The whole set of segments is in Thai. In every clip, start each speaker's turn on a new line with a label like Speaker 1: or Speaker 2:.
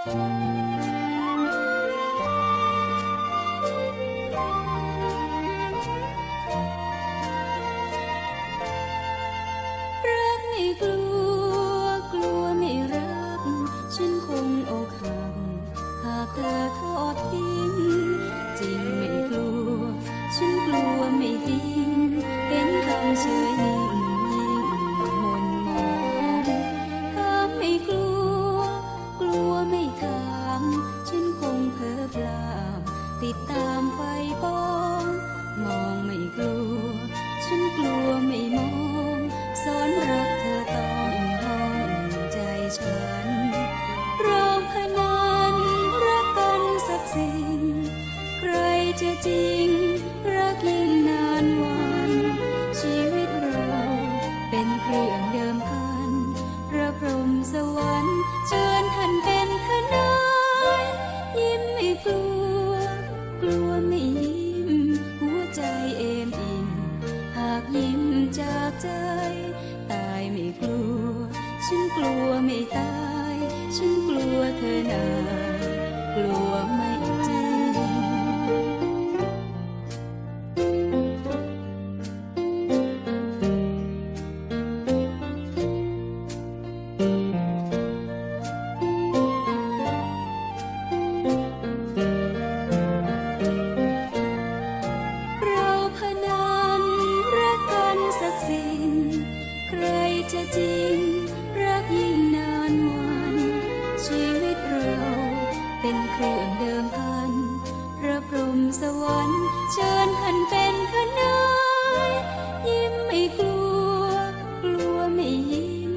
Speaker 1: เธอทอดทิ้งจริงไม่กลัว ฉันกลัวไม่จ ไม่มองสอนรักเธอต้องห้องใจฉัน ใจ ตายไม่กลัว ฉันกลัวไม่ตาย ฉันกลัวเธอนากลัว จะจริง รักยิ่งนานวัน ชีวิตเราเป็นเครื่องเดิมพันพระพรหมสวรรค์เชิญท่านเป็นทนายยิ้มไม่กลัว กลัวไม่ยิ้ม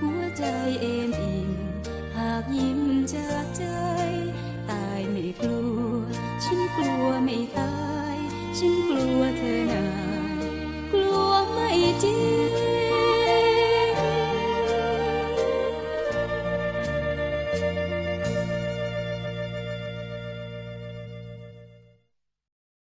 Speaker 1: หัวใจเอ็มอิ่มหากยิ้มจากใจ ตายไม่กลัว ฉันกลัวไม่ตาย ฉันกลัว